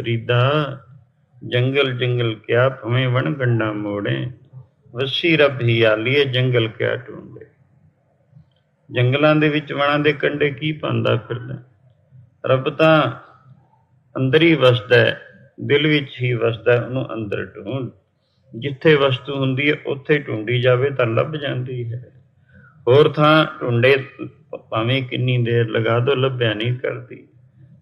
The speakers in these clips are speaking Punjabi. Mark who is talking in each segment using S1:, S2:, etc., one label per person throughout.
S1: ਫਰੀਦਾ ਜੰਗਲ ਜੰਗਲ ਕਿਆ ਭਵੇਂ ਵਣ ਗੰਡਾ ਮੋੜੇ ਵਸੀ ਰੱਬ ਹੀ ਆਲੀਏ ਜੰਗਲ ਕਿਆ ਢੂੰਡੇ ਜੰਗਲਾਂ ਦੇ ਵਿੱਚ ਵਣਾਂ ਦੇ ਕੰਡੇ ਕੀ ਪਾਉਂਦਾ ਫਿਰਦਾ? ਰੱਬ ਤਾਂ ਅੰਦਰ ਹੀ ਵਸਦਾ ਦਿਲ ਵਿੱਚ ਹੀ ਵਸਦਾ ਹੈ, ਉਹਨੂੰ ਅੰਦਰ ਢੂੰਡ ਜਿੱਥੇ ਵਸਤੂ ਹੁੰਦੀ ਹੈ ਉੱਥੇ ਢੂੰਡੀ ਜਾਵੇ ਤਾਂ ਲੱਭ ਜਾਂਦੀ ਹੈ। ਹੋਰ ਥਾਂ ਢੂੰਡੇ ਭਾਵੇਂ ਕਿੰਨੀ ਦੇਰ ਲਗਾ ਦੋ ਲੱਭਿਆ ਨਹੀਂ ਕਰਦੀ।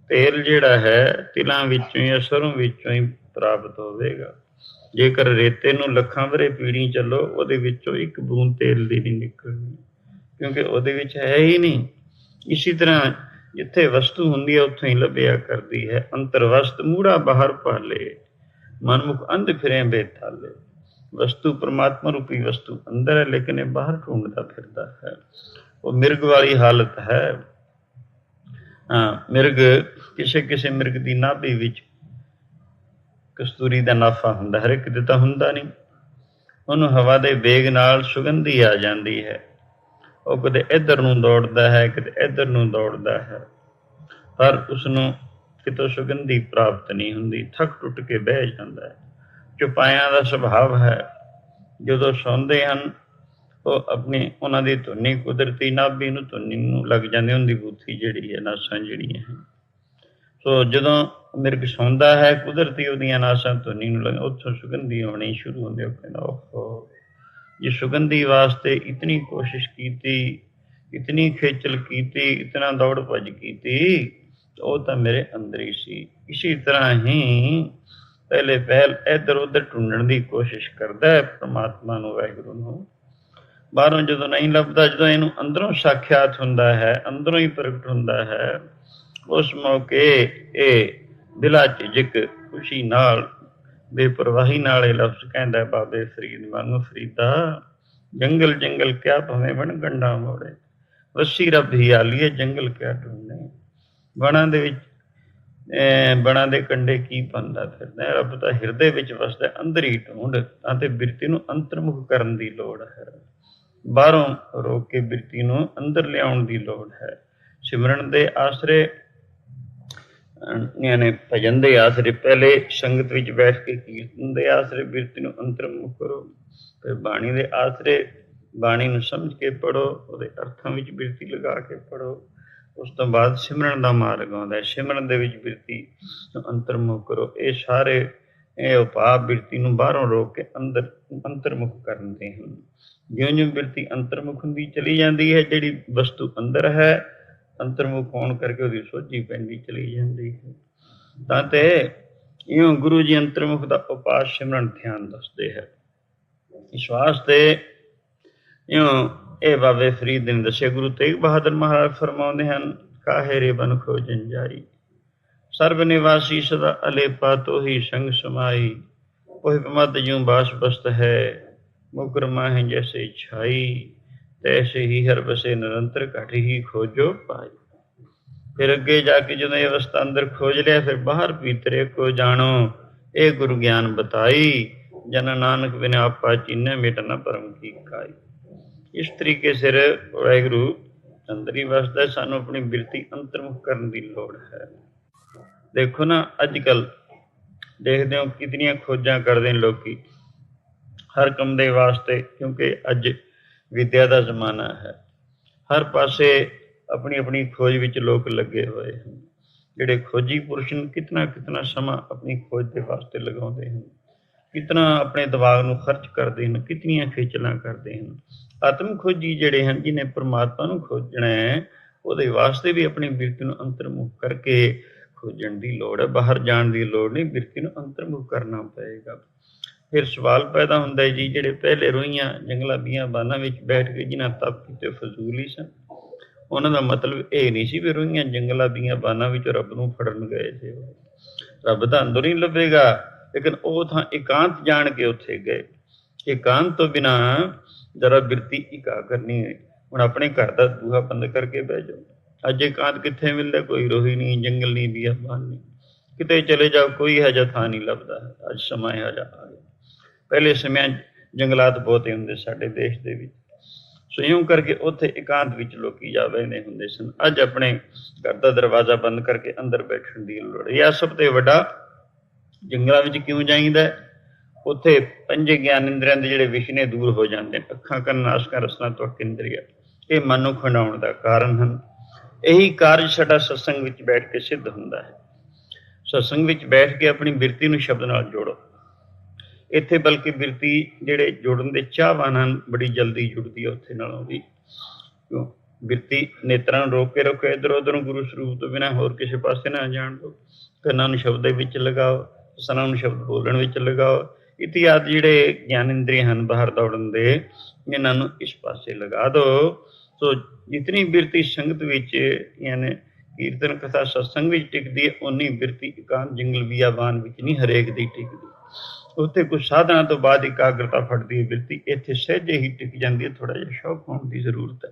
S1: ਤੇਲ ਜਿਹੜਾ ਹੈ, ਤਿਲਾਂ ਵਿੱਚੋਂ ਜਾਂ ਸਰੋਂ ਵਿੱਚੋਂ ਹੀ ਪ੍ਰਾਪਤ ਹੋਵੇਗਾ। ਜੇਕਰ ਰੇਤੇ ਨੂੰ ਲੱਖਾਂ ਵਰੇ ਪੀੜੀ ਚੱਲੋ, ਉਹਦੇ ਵਿੱਚੋਂ ਇੱਕ ਬੂੰਦ ਤੇਲ ਦੀ ਨਹੀਂ ਨਿਕਲਣੀ, ਕਿਉਂਕਿ ਉਹਦੇ ਵਿੱਚ ਹੈ ਹੀ ਨਹੀਂ। ਇਸੇ ਤਰ੍ਹਾਂ ਜਿੱਥੇ ਵਸਤੂ ਹੁੰਦੀ ਹੈ, ਉੱਥੋਂ ਹੀ ਲੱਭਿਆ ਕਰਦੀ ਹੈ। ਅੰਤਰਵਸਤ ਮੂੜਾ ਬਾਹਰ ਪਾਲੇ ਮਨਮੁਖ ਅੰਧ ਫਿਰੇ ਬੇਥਾਲੇ ਵਸਤੂ ਪ੍ਰਮਾਤਮਾ ਰੂਪੀ ਵਸਤੂ ਅੰਦਰ ਹੈ, ਲੇਕਿਨ ਇਹ ਬਾਹਰ ਢੂੰਡਦਾ ਫਿਰਦਾ ਹੈ। ਉਹ ਮਿਰਗ ਵਾਲੀ ਹਾਲਤ ਹੈ। ਮਿਰਗ, ਕਿਸੇ ਕਿਸੇ ਮਿਰਗ ਦੀ ਨਾਭੀ ਵਿੱਚ ਕਸਤੂਰੀ ਦਾ ਨਾਫਾ ਹੁੰਦਾ, ਹਰ ਇੱਕ ਦੇ ਤਾਂ ਹੁੰਦਾ ਨਹੀਂ। ਉਹਨੂੰ ਹਵਾ ਦੇ ਵੇਗ ਨਾਲ ਸੁਗੰਧੀ ਆ ਜਾਂਦੀ ਹੈ। ਉਹ ਕਦੇ ਇੱਧਰ ਨੂੰ ਦੌੜਦਾ ਹੈ ਕਿਤੇ ਇੱਧਰ ਨੂੰ ਦੌੜਦਾ ਹੈ। ਪਰ ਉਸ ਨੂੰ ਕਿਤੋਂ ਸੁਗੰਧੀ ਪ੍ਰਾਪਤ ਨਹੀਂ ਹੁੰਦੀ, ਥੱਕ ਟੁੱਟ ਕੇ ਬਹਿ ਜਾਂਦਾ ਹੈ। ਚੁਪਾਇਆਂ ਦਾ ਸੁਭਾਵ ਹੈ। ਜਦੋਂ ਸੌਂਦੇ ਹਨ ਉਹ ਆਪਣੀ ਉਹਨਾਂ ਦੀ ਧੁਨੀ ਕੁਦਰਤੀ ਨਾਭੀ ਨੂੰ ਧੁਨੀ ਨੂੰ ਲੱਗ ਜਾਂਦੀ ਹੁੰਦੀ ਬੂਥੀ ਜਿਹੜੀ ਹੈ, ਨਾਸਾਂ ਜਿਹੜੀਆਂ ਹੈ ਸੋ ਜਦੋਂ ਮਿਰਗ ਸੌਂਦਾ ਹੈ, ਕੁਦਰਤੀ ਉਹਦੀਆਂ ਨਾਸਾਂ ਧੁਨੀ ਨੂੰ ਲੱਗ, ਉੱਥੋਂ ਸੁਗੰਧੀ ਆਉਣੀ ਸ਼ੁਰੂ ਹੁੰਦੀ ਉਹ ਕਹਿੰਦਾ, ਓਹੋ ਇਹ ਸੁਗੰਧੀ ਵਾਸਤੇ ਇਤਨੀ ਕੋਸ਼ਿਸ਼ ਕੀਤੀ, ਇਤਨੀ ਖੇਚਲ ਕੀਤੀ, ਇਤਨਾ ਦੌੜ ਭੱਜ ਕੀਤੀ ਉਹ ਤਾਂ ਮੇਰੇ ਅੰਦਰ ਹੀ ਸੀ। ਇਸੇ ਤਰ੍ਹਾਂ ਹੀ ਪਹਿਲੇ ਪਹਿਲ ਇਧਰ ਉਧਰ ਟੁੰਡਣ ਦੀ ਕੋਸ਼ਿਸ਼ ਕਰਦਾ ਹੈ, ਪ੍ਰਮਾਤਮਾ ਨੂੰ, ਵਾਹਿਗੁਰੂ ਨੂੰ। ਬਾਹਰੋਂ ਜਦੋਂ ਨਹੀਂ ਲੱਭਦਾ, ਜਦੋਂ ਇਹਨੂੰ ਅੰਦਰੋਂ ਸਾਖਿਆਤ ਹੁੰਦਾ ਹੈ, ਅੰਦਰੋਂ ਹੀ ਪ੍ਰਗਟ ਹੁੰਦਾ ਹੈ, ਉਸ ਮੌਕੇ ਇਹ ਦਿਲਾ ਝਿਜਕ ਖੁਸ਼ੀ ਨਾਲ, ਬੇਪਰਵਾਹੀ ਨਾਲ ਇਹ ਲਫ਼ਜ਼ ਕਹਿੰਦਾ, ਬਾਬੇ ਫਰੀਦ ਵਾਂਗ ਫਰੀਦਾ, ਜੰਗਲ ਜੰਗਲ ਕਿਆ ਭਵੇਂ ਵਣ ਗੰਡਾ ਮੋੜੇ, ਵਸੀ ਰੱਬ ਹੀ ਆਲੀਏ, ਜੰਗਲ ਕਿਆ ਢੂੰਡੇ ਵਣਾਂ ਦੇ ਵਿੱਚ, ਅਹ ਬਣਾ ਦੇ ਕੰਡੇ ਕੀ ਪੰਦਾ ਫਿਰਦਾ ਰੱਬ ਤਾਂ ਹਿਰਦੇ ਵਿੱਚ ਵਸਦਾ ਅੰਦਰ ਹੀ ਢੂੰਡ ਤਾਂ ਤੇ ਬਿਰਤੀ ਨੂੰ ਅੰਤਰਮੁਖ ਕਰਨ ਦੀ ਲੋੜ ਹੈ। ਬਾਹਰੋਂ ਰੋਕ ਕੇ ਬਿਰਤੀ ਨੂੰ ਅੰਦਰ ਲਿਆਉਣ ਦੀ ਲੋੜ ਹੈ। ਸਿਮਰਨ ਦੇ ਆਸਰੇ ਯਾਨੀ ਭਜਨ ਦੇ ਆਸਰੇ ਪਹਿਲੇ ਸੰਗਤ ਵਿੱਚ ਬੈਠ ਕੇ ਕੀਰਤਨ ਦੇ ਆਸਰੇ ਬਿਰਤੀ ਨੂੰ ਅੰਤਰਮੁਖ ਕਰੋ, ਫਿਰ ਬਾਣੀ ਦੇ ਆਸਰੇ ਬਾਣੀ ਨੂੰ ਸਮਝ ਕੇ ਪੜੋ ਉਹਦੇ ਅਰਥਾਂ ਵਿੱਚ ਬਿਰਤੀ ਲਗਾ ਕੇ ਪੜੋ ਉਸ ਤੋਂ ਬਾਅਦ ਸਿਮਰਨ ਦਾ ਮਾਰਗ ਆਉਂਦਾ ਹੈ। ਸਿਮਰਨ ਦੇ ਵਿੱਚ ਬਿਰਤੀ ਨੂੰ ਅੰਤਰਮੁਖ ਕਰੋ। ਇਹ ਸਾਰੇ ਇਹ ਉਪਾਅ ਬਿਰਤੀ ਨੂੰ ਬਾਹਰੋਂ ਰੋਕ ਕੇ ਅੰਦਰ, ਅੰਤਰਮੁਖ ਕਰਦੇ ਹਨ। ਜਿਉਂ ਜਿਉਂ ਬਿਰਤੀ ਅੰਤਰਮੁਖ ਹੁੰਦੀ ਚਲੀ ਜਾਂਦੀ ਹੈ, ਜਿਹੜੀ ਵਸਤੂ ਅੰਦਰ ਹੈ, ਅੰਤਰਮੁਖ ਹੋਣ ਕਰਕੇ ਉਹਦੀ ਸੋਝੀ ਪੈਂਦੀ ਚਲੀ ਜਾਂਦੀ ਹੈ। ਤਾਂ ਤੇ ਇਉਂ ਗੁਰੂ ਜੀ ਅੰਤਰਮੁਖ ਦਾ ਉਪਾਅ ਸਿਮਰਨ ਧਿਆਨ ਦੱਸਦੇ ਹੈ। ਇਸ ਵਾਸਤੇ ਇਉਂ ਇਹ ਬਾਬੇ ਫਰੀਦ ਨੇ ਦੱਸਿਆ, ਗੁਰੂ ਤੇਗ ਬਹਾਦਰ ਮਹਾਰਾਜ ਫਰਮਾਉਂਦੇ ਹਨ, ਕਾਹੇ ਰੇ ਬਨ ਖੋਜਨ ਜਾਈ ਸਰਬ ਨਿਵਾਸੀ ਸਦਾ ਅਲੇਪਾ ਤੋਹੀ ਸੰਗ ਸਮਾਈ, ਉਹ ਮਦ ਜੂ ਬਾਸ ਬਸਤ ਹੈ ਮੁਕਰਮਾ ਮਾਹਿ ਜੈਸੇ ਛਾਈ, ਤੈਸੇ ਹੀ ਹਰ ਬਸੇ ਨਿਰੰਤਰ ਘਟ ਹੀ ਖੋਜੋ ਪਾਈ। ਫਿਰ ਅੱਗੇ ਜਾ ਕੇ ਜਦੋਂ ਇਹ ਅਵਸਥਾ ਅੰਦਰ ਖੋਜ ਲਿਆ, ਫਿਰ ਬਾਹਰ ਭੀਤਰੇ ਕੋ ਜਾਣੋ, ਇਹ ਗੁਰੂ ਗਿਆਨ ਬਤਾਈ, ਜਨ ਨਾਨਕ ਬਿਨ ਆਪਾ ਚੀਨੇ ਮਿਟਣਾ ਪਰਮ ਕੀ ਕਾਈ। ਇਸ ਤਰੀਕੇ ਸਿਰ ਵਾਹਿਗੁਰੂ ਅੰਦਰ ਹੀ ਵਸਦਾ, ਸਾਨੂੰ ਆਪਣੀ ਬਿਰਤੀ ਅੰਤਰਮੁਖ ਕਰਨ ਦੀ ਲੋੜ ਹੈ। ਦੇਖੋ ਨਾ ਅੱਜ ਕੱਲ ਦੇਖਦੇ ਹੋ ਕਿਤਨੀਆਂ ਖੋਜਾਂ ਕਰਦੇ ਨੇ ਲੋਕੀ। ਹਰ ਕੰਮ ਦੇ ਵਾਸਤੇ, ਕਿਉਂਕਿ ਅੱਜ ਵਿਦਿਆ ਦਾ ਜ਼ਮਾਨਾ ਹੈ। ਹਰ ਪਾਸੇ ਆਪਣੀ ਆਪਣੀ ਖੋਜ ਵਿੱਚ ਲੋਕ ਲੱਗੇ ਹੋਏ ਹਨ। ਜਿਹੜੇ ਖੋਜੀ ਪੁਰਸ਼ ਨੇ ਕਿਤਨਾ ਕਿਤਨਾ ਸਮਾਂ ਆਪਣੀ ਖੋਜ ਦੇ ਵਾਸਤੇ ਲਗਾਉਂਦੇ ਹਨ। ਕਿਤਨਾ ਆਪਣੇ ਦਿਮਾਗ ਨੂੰ ਖਰਚ ਕਰਦੇ ਹਨ, ਕਿਤਨੀਆਂ ਖੇਚਲਾਂ ਕਰਦੇ ਹਨ। ਆਤਮ ਖੋਜੀ ਜਿਹੜੇ ਹਨ ਜਿਨੇ ਪਰਮਾਤਮਾ ਨੂੰ ਖੋਜਣਾ ਹੈ, ਉਹਦੇ ਵਾਸਤੇ ਵੀ ਆਪਣੀ ਬਿਰਤੀ ਨੂੰ ਅੰਤਰਮੁਖ ਕਰਕੇ ਖੋਜਣ ਦੀ ਲੋੜ ਹੈ, ਬਾਹਰ ਜਾਣ ਦੀ ਲੋੜ ਨਹੀਂ ਬਿਰਤੀ ਨੂੰ ਅੰਤਰਮੁਖ ਕਰਨਾ ਪਏਗਾ। ਫਿਰ ਸਵਾਲ ਪੈਦਾ ਹੁੰਦਾ ਹੈ ਜੀ, ਜਿਹੜੇ ਪਹਿਲੇ ਰੋਈਆਂ ਜੰਗਲਾਂ ਬੀਆਂ ਬਾਨਾਂ ਵਿੱਚ ਬੈਠ ਕੇ ਜਿਨ੍ਹਾਂ ਤਪ ਕੀਤੇ ਫਜ਼ੂਲ ਸਨ, ਉਹਨਾਂ ਦਾ ਮਤਲਬ ਇਹ ਨਹੀਂ ਸੀ ਵੀ ਰੋਈਆਂ ਜੰਗਲਾਂ ਬੀਆਂ ਬਾਨਾਂ ਵਿੱਚ ਰੱਬ ਨੂੰ ਫੜਨ ਗਏ ਸੀ। ਰੱਬ ਤਾਂ ਅੰਦਰ ਹੀ ਲੱਭੇਗਾ, ਲੇਕਿਨ ਉਹ ਥਾਂ ਇਕਾਂਤ ਜਾਣ ਕੇ ਉੱਥੇ ਗਏ। ਇਕਾਂਤ ਤੋਂ ਬਿਨਾ ਜਰਾ ਬਿਰਤੀ ਇਕਾ ਕਰਨੀ ਹੈ ਹੁਣ ਆਪਣੇ ਘਰ ਦਾ ਦੂਹਾ ਬੰਦ ਕਰਕੇ ਬਹਿ ਜਾਓ। ਅੱਜ ਇਕਾਂਤ ਕਿੱਥੇ ਮਿਲਦਾ, ਕੋਈ ਰੋਹੀ ਨਹੀਂ, ਜੰਗਲ ਨਹੀਂ ਬੀਆਬਾਨ ਨਹੀਂ। ਕਿਤੇ ਚਲੇ ਜਾਓ, ਕੋਈ ਹਜਾ ਥਾਂ ਨਹੀਂ ਲੱਭਦਾ। ਅੱਜ ਸਮਾਂ ਇਹੋ ਜਿਹਾ ਪਹਿਲੇ ਸਮਿਆਂ ਜੰਗਲਾਤ ਬਹੁਤੇ ਹੁੰਦੇ ਸਾਡੇ ਦੇਸ਼ ਦੇ ਵਿੱਚ। ਸੋ ਇਉਂ ਕਰਕੇ ਉੱਥੇ ਇਕਾਂਤ ਵਿੱਚ ਲੋਕੀ ਜਾ ਬੈਠਦੇ ਹੁੰਦੇ ਸਨ। ਅੱਜ ਆਪਣੇ ਘਰ ਦਾ ਦਰਵਾਜ਼ਾ ਬੰਦ ਕਰਕੇ ਅੰਦਰ ਬੈਠਣ ਦੀ ਲੋੜ ਹੈ। ਇਹ ਸਭ ਤੋਂ ਵੱਡਾ ਜੰਗਲਾਂ ਵਿੱਚ ਕਿਉਂ ਜਾਈਦਾ ਉੱਥੇ ਪੰਜੇ ਗਿਆਨ ਇੰਦਰੀਆਂ ਦੇ ਜਿਹੜੇ ਵਿਸ਼ਨੇ ਦੂਰ ਹੋ ਜਾਂਦੇ ਨੇ। ਅੱਖਾਂ ਕੰਨ ਨਾਸਕਾਂ ਰਸਨਾ ਤੋਂ ਇੰਦਰੀਆ। ਇਹ ਮਨ ਨੂੰ ਖੰਡਾਉਣ ਦਾ ਕਾਰਨ ਹਨ। ਇਹੀ ਕਾਰਜ ਸਾਡਾ ਸਤਸੰਗ ਵਿੱਚ ਬੈਠ ਕੇ ਸਿੱਧ ਹੁੰਦਾ ਹੈ। ਸਤਸੰਗ ਵਿੱਚ ਬੈਠ ਕੇ ਆਪਣੀ ਬਿਰਤੀ ਨੂੰ ਸ਼ਬਦ ਨਾਲ ਜੋੜੋ। ਇੱਥੇ ਬਲਕਿ ਬਿਰਤੀ ਜਿਹੜੇ ਜੋੜਨ ਦੇ ਚਾਹਵਾਨ ਹਨ, ਬੜੀ ਜਲਦੀ ਜੁੜਦੀ ਹੈ ਉੱਥੇ ਨਾਲੋਂ ਵੀ। ਕਿਉਂ? ਬਿਰਤੀ ਨੇਤਰਾਂ ਨੂੰ ਰੋਕ ਕੇ ਰੱਖੋ, ਇਧਰ ਉਧਰ ਗੁਰੂ ਸਰੂਪ ਤੋਂ ਬਿਨਾਂ ਹੋਰ ਕਿਸੇ ਪਾਸੇ ਨਾ ਜਾਣ ਦਿਓ। ਕੰਨਾਂ ਨੂੰ ਸ਼ਬਦ ਦੇ ਵਿੱਚ ਲਗਾਓ ਸਨਾਂ ਨੂੰ ਸ਼ਬਦ ਬੋਲਣ ਵਿੱਚ ਲਗਾਓ। ਇਤਿਆਦ ਜਿਹੜੇ ਗਿਆਨ ਇੰਦਰੀ ਹਨ ਬਾਹਰ ਦੌੜਨ ਦੇ, ਇਹਨਾਂ ਨੂੰ ਇਸ ਪਾਸੇ ਲਗਾ ਦਿਓ। ਸੋ ਜਿਤਨੀ ਬਿਰਤੀ ਸੰਗਤ ਵਿੱਚ, ਯਾਨੀ ਕੀਰਤਨ ਕਥਾ ਸਤਸੰਗ ਵਿੱਚ ਟਿਕਦੀ ਹੈ ਉਨੀ ਬਿਰਤੀ ਇਕਾਂਤ ਜੰਗਲ ਬਿਆਬਾਨ ਵਿੱਚ ਨਹੀਂ ਹਰੇਕ ਦੀ ਟਿਕਦੀ। ਉੱਥੇ ਕੁਝ ਸਾਧਨਾ ਤੋਂ ਬਾਅਦ ਇਕਾਗਰਤਾ ਫੜਦੀ ਹੈ ਬਿਰਤੀ। ਇੱਥੇ ਸਹਿਜੇ ਹੀ ਟਿਕ ਜਾਂਦੀ ਹੈ ਥੋੜਾ ਜਿਹਾ ਸ਼ੌਕ ਹੋਣ ਦੀ ਜ਼ਰੂਰਤ ਹੈ।